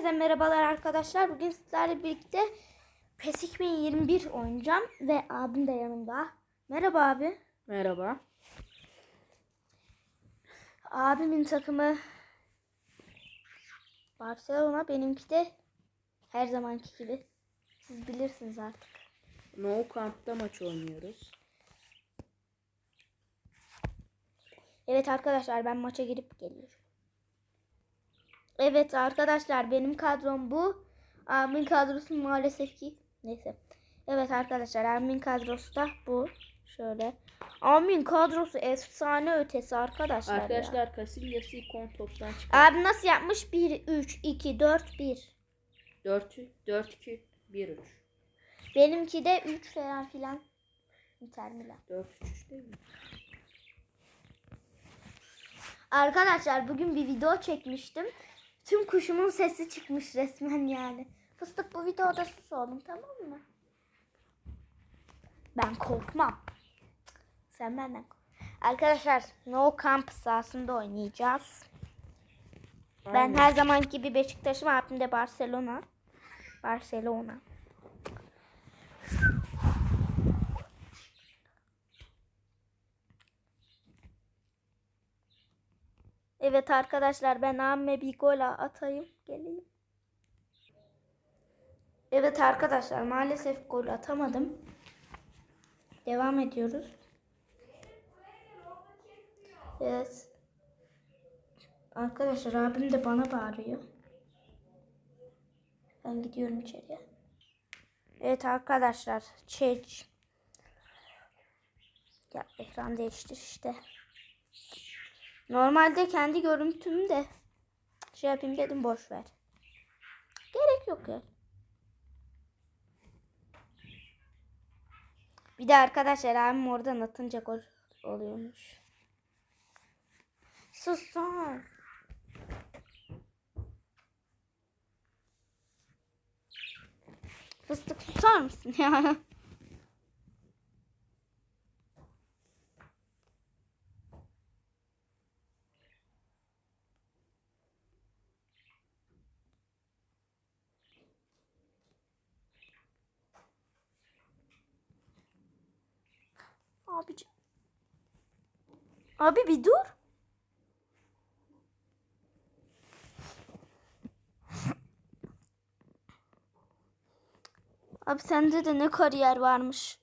Herkese merhabalar arkadaşlar. Bugün sizlerle birlikte PES 2021 oynayacağım ve abim de yanımda. Merhaba abi. Merhaba. Abimin takımı Barcelona, benimki de her zamanki gibi. Siz bilirsiniz artık. No Camp'ta maç oynuyoruz. Evet arkadaşlar ben maça girip geliyorum. Evet arkadaşlar benim kadrom bu. Abimin kadrosu maalesef ki neyse. Evet arkadaşlar abimin kadrosu da bu. Şöyle. Abimin kadrosu efsane ötesi arkadaşlar. ya. Arkadaşlar Casillas'ı ikon toptan çıkar. Abi nasıl yapmış? 1 3 2 4 1. 4 4 2 1 3. Benimki de 3 falan filan. Inter Milan. 4 3 3 değil mi? Arkadaşlar bugün bir video çekmiştim. Tüm kuşumun sesi çıkmış resmen yani. Fıstık bu videoda sus oğlum tamam mı? Ben korkmam. Sen benden kork. Arkadaşlar No Camp sahasında oynayacağız. Ben Aynen. her zaman gibi Beşiktaş'ım abim de Barcelona. Barcelona. Evet arkadaşlar ben abime bir gol atayım. Geleyim. Evet arkadaşlar maalesef gol atamadım. Devam ediyoruz. Evet. Arkadaşlar abim de bana bağırıyor. Ben gidiyorum içeriye. Evet arkadaşlar. Çeç. Ya ekran değiştir işte. Normalde kendi görüntümü de şey yapayım dedim boş ver. Gerek yok ya. Bir de arkadaşlar abim oradan atınca gol oluyormuş. Sus lan. Fıstık susar mısın ya? Abici. Abi bir dur. Abi sende de ne kariyer varmış.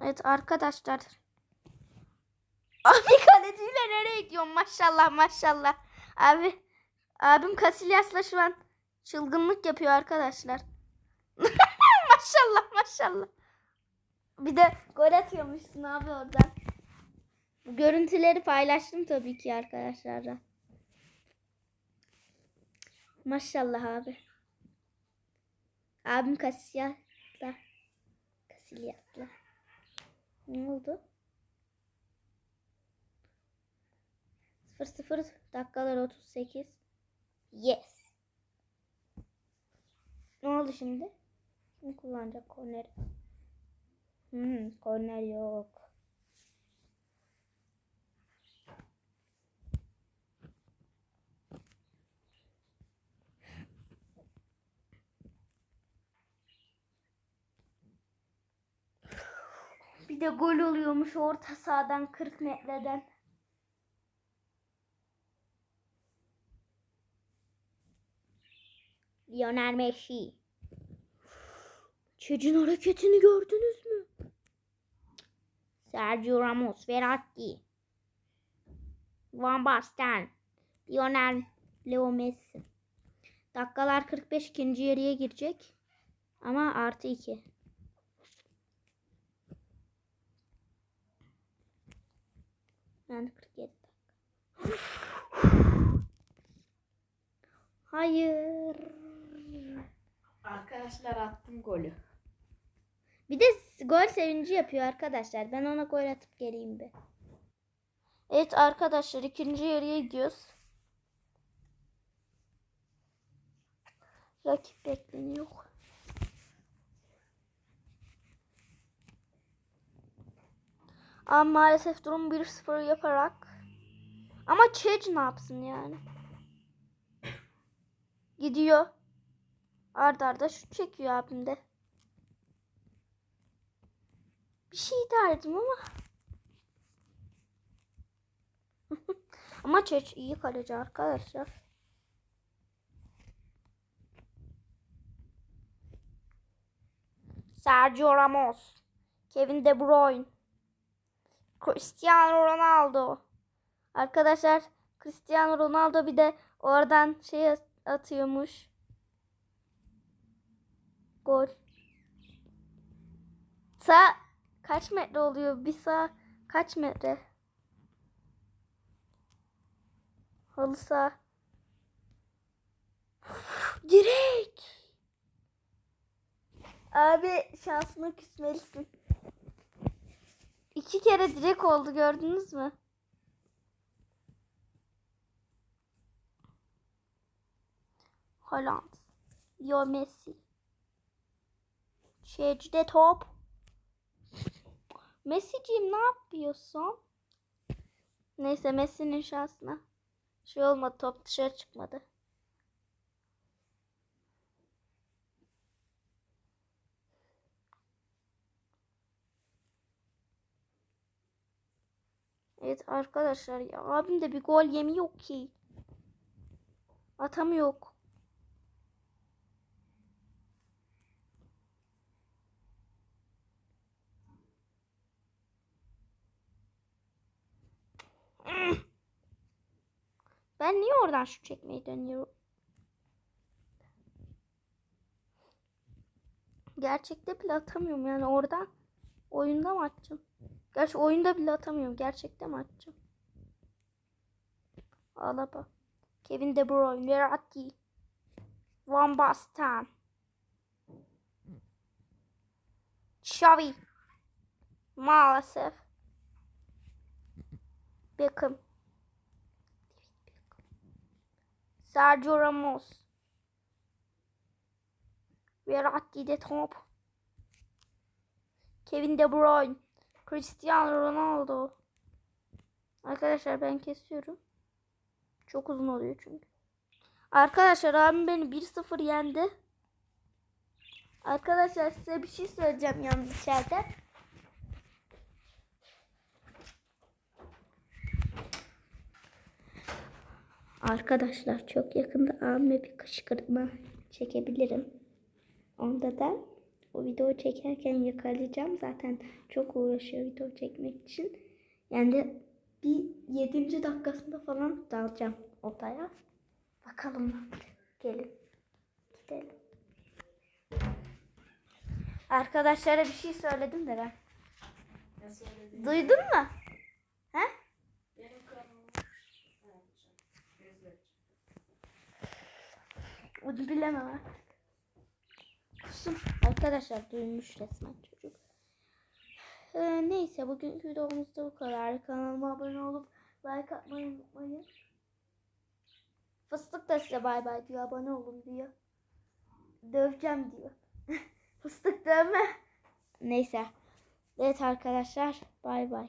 Evet arkadaşlar. Abi kaleciyle nereye gidiyorsun maşallah maşallah. Abi abim Casillas'la şu an çılgınlık yapıyor arkadaşlar. maşallah maşallah. Bir de gol atıyormuşsun abi oradan. Görüntüleri paylaştım tabii ki arkadaşlarla. Maşallah abi. Abim Casillas'la. Casillas'la. Ne oldu? 0-0 dakikalar 38. Yes. Ne oldu şimdi? Kim kullanacak korneri? Hmm, korner yok. Bir de gol oluyormuş orta sahadan 40 metreden. Lionel Messi. Çocuğun hareketini gördünüz mü? Sergio Ramos, Verratti. Van Basten. Lionel Leo Messi. Dakikalar 45 ikinci yarıya girecek. Ama artı 2. Yani 47 dakika. Hayır. Arkadaşlar attım golü. Bir de gol sevinci yapıyor arkadaşlar. Ben ona gol atıp geleyim bir. Evet arkadaşlar ikinci yarıya gidiyoruz. Rakip bekleniyor. Ama maalesef durum 1-0 yaparak. Ama Çeç ne yapsın yani? Gidiyor. Arda arda şut çekiyor abim de. Bir şey derdim ama. ama Çeç iyi kaleci arkadaşlar. Sergio Ramos. Kevin De Bruyne. Cristiano Ronaldo. Arkadaşlar Cristiano Ronaldo bir de oradan şey at- atıyormuş. Gol. Sağ kaç metre oluyor? Bir sağ kaç metre? Halı sağ. Direkt. Abi şansına küsmelisin. İki kere direkt oldu gördünüz mü? Haaland. Yo Messi. Şeycide top. Messi'ciğim ne yapıyorsun? Neyse Messi'nin şansına. Şey olmadı top dışarı çıkmadı. Evet arkadaşlar ya abim de bir gol yemiyor ki. Atamıyor. Ben niye oradan şut çekmeyi dönüyorum? Gerçekte bile atamıyorum yani oradan. Oyunda mı atacağım? Gerçi oyunda bile atamıyorum. Gerçekte mi atacağım? Alaba. Kevin De Bruyne. Verratti. Van Basten. Xavi. Maalesef. Beckham. Sergio Ramos. Verratti de top. Kevin De Bruyne. Cristiano Ronaldo. Arkadaşlar ben kesiyorum. Çok uzun oluyor çünkü. Arkadaşlar abim beni 1-0 yendi. Arkadaşlar size bir şey söyleyeceğim yalnız içeride. Arkadaşlar çok yakında abime bir kışkırtma çekebilirim. Onda da o video çekerken yakalayacağım. Zaten çok uğraşıyor video çekmek için. Yani de bir 7. dakikasında falan dalacağım odaya. Bakalım. Gelin. Gidelim. Arkadaşlara bir şey söyledim de ben. Duydun mu? He? Benim kanalım. Evet. Onu bilemem. Kusum. Arkadaşlar duymuş resmen çocuk. Ee, neyse bugünkü videomuz da bu kadar. Kanalıma abone olup like atmayı unutmayın. Fıstık da size bay bay diyor. Abone olun diyor. Döveceğim diyor. Fıstık dövme. Neyse. Evet arkadaşlar bay bay.